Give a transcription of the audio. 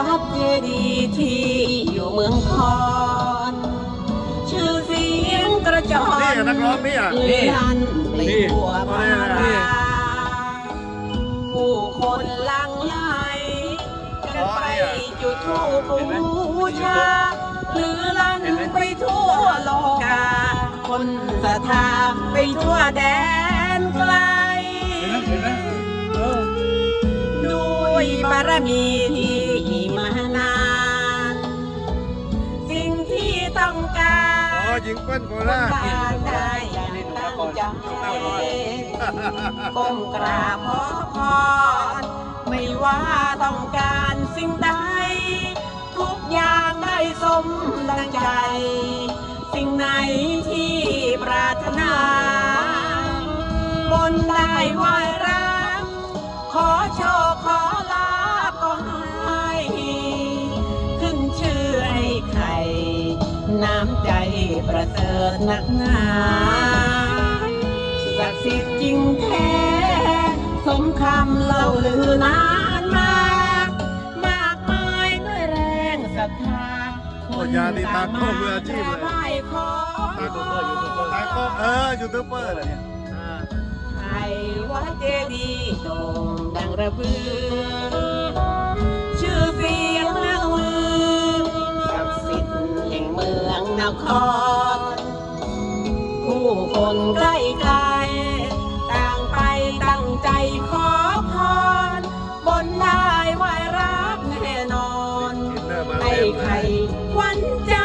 ัดเจดีที่อยู่เมืองคอนชื่อเสียงกระจอนนี่นักร้องนี่อะนี่นี่ารผู้คนลังไหลกันไปจุดธูปบูชาหรือลันไปทั่วโลกา คนศรัทธาไปทั่วแดนไกลด้วยบารมีที่ ต้องกาอ๋อรยิงเปิ้ลโคบราชบานได้อย่างตั้งใจก้มกราบขอพรไม่ว่าต้องการสิ่งใด ทุกอย่างได้สมดังใจ สิ่งไหนที่ปรารถนา บนได้ไหวรักขอโชค น้ำใจประเสริฐนักหนาศักดิ์สิทธิ์จริงแท้ สมคำเล่าลือนานมาก มากมายด้วยแรงศรัทธาโอ้ยาดีตากล้องมืออาชีพเลยไหว้ขอตากล้องยูทูบเบอร์ตากล้องเออยูทูบเบอร์เลยเนี่ยอ่าไทยวัดเจดีย์โด่งดังระบือ คร ผู้คนใกล้ไกลต่างไปตั้งใจขอพร บนได้ไหวรับแน่นอนอินเนอร์มาไอ้เต็มเลไข่ยวันใจ